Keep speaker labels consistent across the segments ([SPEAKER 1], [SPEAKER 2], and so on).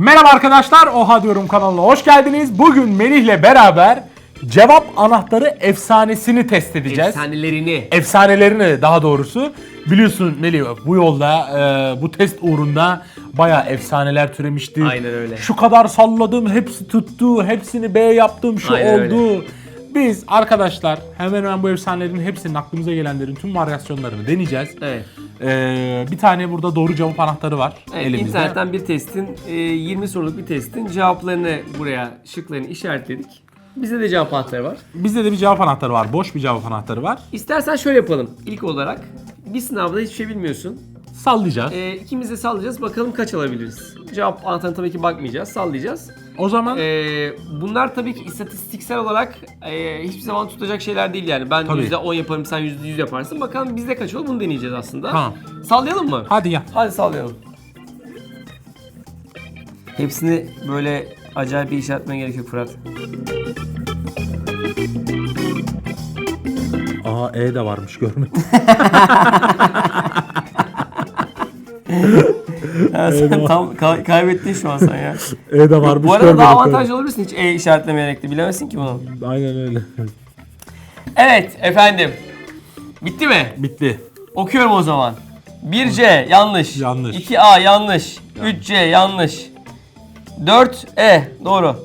[SPEAKER 1] Merhaba arkadaşlar, Oha Diyorum kanalına hoş geldiniz. Bugün Melih'le beraber cevap anahtarı efsanesini test edeceğiz.
[SPEAKER 2] Efsanelerini.
[SPEAKER 1] Efsanelerini daha doğrusu. Biliyorsun Melih bu yolda, e, bu test uğrunda bayağı efsaneler türemişti.
[SPEAKER 2] Aynen öyle.
[SPEAKER 1] Şu kadar salladım, hepsi tuttu, hepsini B yaptım, şu
[SPEAKER 2] Aynen
[SPEAKER 1] oldu. Biz arkadaşlar hemen hemen bu efsanelerin hepsinin aklımıza gelenlerin tüm varyasyonlarını deneyeceğiz.
[SPEAKER 2] Evet.
[SPEAKER 1] E, bir tane burada doğru cevap anahtarı var
[SPEAKER 2] Evet,
[SPEAKER 1] elimizde.
[SPEAKER 2] internetten bir testin, e, 20 soruluk bir testin cevaplarını buraya, şıklarını işaretledik. Bizde de cevap anahtarı var.
[SPEAKER 1] Bizde de bir cevap anahtarı var. Boş bir cevap anahtarı var.
[SPEAKER 2] İstersen şöyle yapalım. İlk olarak bir sınavda hiçbir şey bilmiyorsun.
[SPEAKER 1] Sallayacağız.
[SPEAKER 2] E, ikimiz de sallayacağız. Bakalım kaç alabiliriz. Cevap anahtarına tabii ki bakmayacağız. Sallayacağız.
[SPEAKER 1] O zaman
[SPEAKER 2] E, bunlar tabii ki istatistiksel olarak e, hiçbir zaman tutacak şeyler değil yani. Ben
[SPEAKER 1] Tabii.
[SPEAKER 2] %10 yaparım, sen %100 yaparsın. Bakalım bizde kaç olur bunu deneyeceğiz aslında.
[SPEAKER 1] Tamam.
[SPEAKER 2] Sallayalım mı?
[SPEAKER 1] hadi ya.
[SPEAKER 2] Hadi sallayalım. Hepsini böyle acayip bir işaretmen gerek yok Fırat.
[SPEAKER 1] Aa E de varmış görmedim.
[SPEAKER 2] sen tam kay- kaybettin şu an sen ya.
[SPEAKER 1] E de varmış
[SPEAKER 2] Bu arada daha avantajlı olabilirsin hiç E işaretlemeyerek de bilemezsin ki bunu.
[SPEAKER 1] Aynen öyle.
[SPEAKER 2] Evet efendim. Bitti mi?
[SPEAKER 1] Bitti.
[SPEAKER 2] Okuyorum o zaman. 1C yanlış.
[SPEAKER 1] Yanlış.
[SPEAKER 2] 2A yanlış. 3C yanlış. 4E doğru.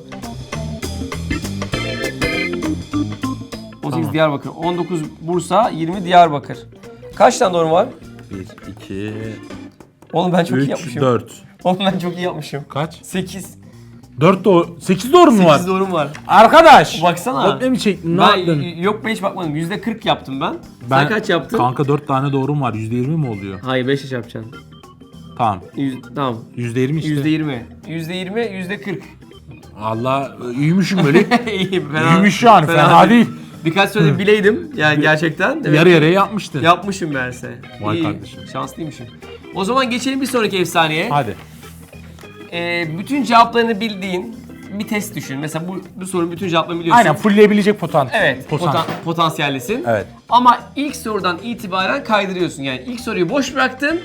[SPEAKER 2] 18
[SPEAKER 1] Tamam.
[SPEAKER 2] Diyarbakır, 19 Bursa, 20 Diyarbakır. Kaç tane doğru var?
[SPEAKER 1] 1, 2,
[SPEAKER 2] Oğlum ben çok iyi
[SPEAKER 1] 3,
[SPEAKER 2] yapmışım.
[SPEAKER 1] 4.
[SPEAKER 2] Oğlum ben çok iyi yapmışım.
[SPEAKER 1] Kaç?
[SPEAKER 2] 8.
[SPEAKER 1] 4 doğru. 8 doğru mu var?
[SPEAKER 2] 8 doğrum var.
[SPEAKER 1] Arkadaş.
[SPEAKER 2] Baksana.
[SPEAKER 1] Kopya mı çektin? Ne
[SPEAKER 2] Ben
[SPEAKER 1] yaptın?
[SPEAKER 2] yok ben hiç bakmadım. %40 yaptım ben.
[SPEAKER 1] Ben-
[SPEAKER 2] Sen kaç yaptın?
[SPEAKER 1] Kanka 4 tane doğrum var. %20 mi oluyor?
[SPEAKER 2] Hayır 5 yaş yapacaksın.
[SPEAKER 1] Tamam.
[SPEAKER 2] Yüz, tamam.
[SPEAKER 1] %20 işte.
[SPEAKER 2] %20. %20, %40.
[SPEAKER 1] Allah iyiymişim böyle.
[SPEAKER 2] İyi,
[SPEAKER 1] İyiymiş yani, fena değil.
[SPEAKER 2] Birkaç söyle bileydim yani gerçekten. Demek
[SPEAKER 1] Yarı yarıya yapmıştın.
[SPEAKER 2] Yapmışım meğerse.
[SPEAKER 1] Vay
[SPEAKER 2] İyi,
[SPEAKER 1] kardeşim.
[SPEAKER 2] Şanslıymışım. O zaman geçelim bir sonraki efsaneye.
[SPEAKER 1] Hadi.
[SPEAKER 2] Ee, bütün cevaplarını bildiğin bir test düşün. Mesela bu, bu sorunun bütün cevaplarını biliyorsun.
[SPEAKER 1] Aynen fullleyebilecek potan.
[SPEAKER 2] Evet,
[SPEAKER 1] Potan.
[SPEAKER 2] potan, potansiyellisin.
[SPEAKER 1] Evet.
[SPEAKER 2] Ama ilk sorudan itibaren kaydırıyorsun. Yani ilk soruyu boş bıraktın,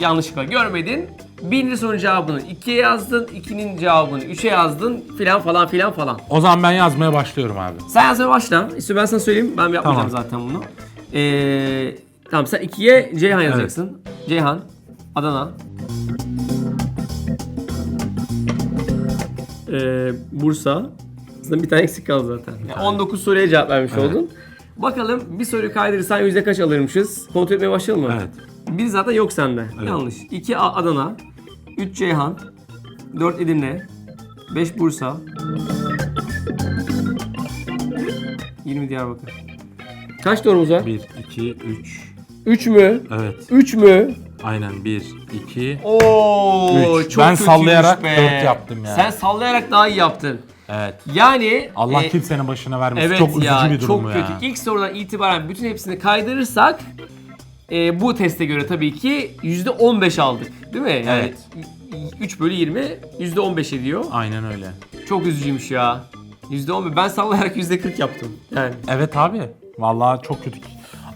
[SPEAKER 2] yanlışlıkla görmedin. Birinci sorunun cevabını 2'ye yazdın, ikinin cevabını 3'e yazdın filan falan filan falan.
[SPEAKER 1] O zaman ben yazmaya başlıyorum abi.
[SPEAKER 2] Sen yazmaya başla. İşte ben sana söyleyeyim. Ben yapmayacağım
[SPEAKER 1] Tamam.
[SPEAKER 2] zaten bunu. Ee, tamam sen 2'ye Ceyhan yazacaksın. Ceyhan, Adana. Ee, Bursa. Aslında bir tane eksik kaldı zaten. Yani 19 soruya cevap vermiş oldun. Bakalım bir soruyu kaydırırsan yüzde kaç alırmışız? Kontrol etmeye başlayalım mı?
[SPEAKER 1] Evet.
[SPEAKER 2] Bir zaten yok sende.
[SPEAKER 1] Evet.
[SPEAKER 2] Yanlış. 2 Adana. 3 Ceyhan. 4 Edirne. 5 Bursa. 20 Diyarbakır. Kaç doğrumuz var?
[SPEAKER 1] 1, 2, 3.
[SPEAKER 2] 3 mü?
[SPEAKER 1] Evet.
[SPEAKER 2] 3 mü?
[SPEAKER 1] Aynen 1, 2.
[SPEAKER 2] Oo,
[SPEAKER 1] Üç.
[SPEAKER 2] çok
[SPEAKER 1] Ben
[SPEAKER 2] kötüymüş
[SPEAKER 1] sallayarak
[SPEAKER 2] be.
[SPEAKER 1] dört yaptım ya.
[SPEAKER 2] Sen sallayarak daha iyi yaptın.
[SPEAKER 1] Evet.
[SPEAKER 2] Yani
[SPEAKER 1] Allah
[SPEAKER 2] e,
[SPEAKER 1] kimsenin başına vermesin.
[SPEAKER 2] Evet
[SPEAKER 1] çok üzücü
[SPEAKER 2] ya,
[SPEAKER 1] bir durum
[SPEAKER 2] çok
[SPEAKER 1] bu
[SPEAKER 2] kötü.
[SPEAKER 1] ya.
[SPEAKER 2] İlk sorudan itibaren bütün hepsini kaydırırsak e, bu teste göre tabii ki %15 aldık. Değil mi? Yani
[SPEAKER 1] Evet.
[SPEAKER 2] 3 bölü 20 %15 ediyor.
[SPEAKER 1] Aynen öyle.
[SPEAKER 2] Çok üzücüymüş ya. %15. Ben sallayarak %40 yaptım. Yani.
[SPEAKER 1] Evet abi. Vallahi çok kötü.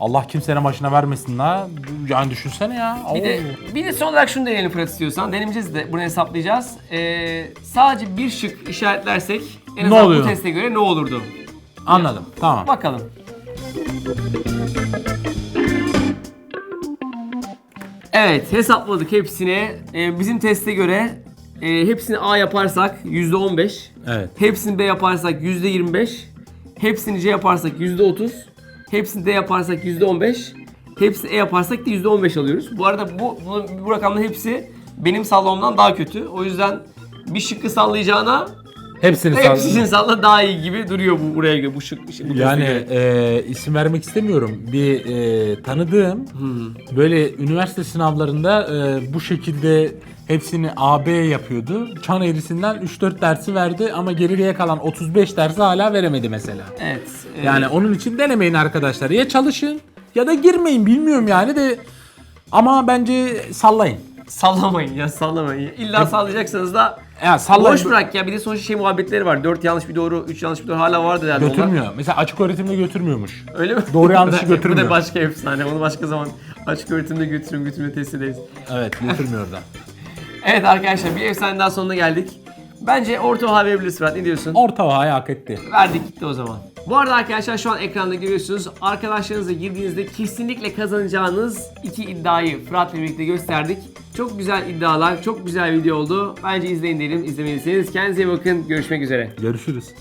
[SPEAKER 1] Allah kimsenin başına vermesin la. Yani düşünsene ya.
[SPEAKER 2] Bir de,
[SPEAKER 1] Oo.
[SPEAKER 2] bir de son olarak şunu deneyelim Fırat istiyorsan. Denemeyeceğiz de bunu hesaplayacağız. Ee, sadece bir şık işaretlersek en
[SPEAKER 1] Ne
[SPEAKER 2] azından
[SPEAKER 1] oluyor?
[SPEAKER 2] bu teste göre ne olurdu?
[SPEAKER 1] Anladım. Tamam.
[SPEAKER 2] Bakalım. Evet hesapladık hepsini. Ee, bizim teste göre e, hepsini A yaparsak %15.
[SPEAKER 1] Evet.
[SPEAKER 2] Hepsini B yaparsak %25. Hepsini C yaparsak %30. Hepsini D yaparsak %15. Hepsini E yaparsak da %15 alıyoruz. Bu arada bu, bu, bu rakamların hepsi benim sallamamdan daha kötü. O yüzden bir şıkkı sallayacağına
[SPEAKER 1] Hepsini
[SPEAKER 2] hepsini
[SPEAKER 1] sal.
[SPEAKER 2] salla daha iyi gibi duruyor bu buraya göre bu şık. Bu
[SPEAKER 1] Yani
[SPEAKER 2] göre.
[SPEAKER 1] e, isim vermek istemiyorum. Bir e, tanıdığım böyle üniversite sınavlarında e, bu şekilde hepsini AB yapıyordu. Çan eğrisinden 3-4 dersi verdi ama geriye kalan 35 dersi hala veremedi mesela.
[SPEAKER 2] Evet. e,
[SPEAKER 1] Yani onun için denemeyin arkadaşlar. Ya çalışın ya da girmeyin bilmiyorum yani de ama bence sallayın
[SPEAKER 2] sallamayın ya sallamayın. ya. İlla sallayacaksanız da
[SPEAKER 1] Ya sallan.
[SPEAKER 2] boş bırak ya. Bir de sonuçta şey muhabbetleri var. 4 yanlış bir doğru, 3 yanlış bir doğru hala vardı herhalde onlar.
[SPEAKER 1] Götürmüyor. Mesela açık öğretimde götürmüyormuş.
[SPEAKER 2] Öyle mi?
[SPEAKER 1] Doğru yanlışı
[SPEAKER 2] Bu da- Bu da başka efsane. Onu başka zaman açık öğretimde götürün, götürme test ederiz.
[SPEAKER 1] Evet götürmüyor oradan.
[SPEAKER 2] Evet arkadaşlar bir efsane daha sonuna geldik. Bence orta oha verebiliriz Fırat. Ne diyorsun?
[SPEAKER 1] Orta vahayı hak etti.
[SPEAKER 2] Verdik gitti o zaman. Bu arada arkadaşlar şu an ekranda görüyorsunuz. Arkadaşlarınızla girdiğinizde kesinlikle kazanacağınız iki iddiayı Fırat'la birlikte gösterdik. Çok güzel iddialar, çok güzel video oldu. Bence izleyin derim, izlemelisiniz. Kendinize iyi bakın, görüşmek üzere.
[SPEAKER 1] Görüşürüz.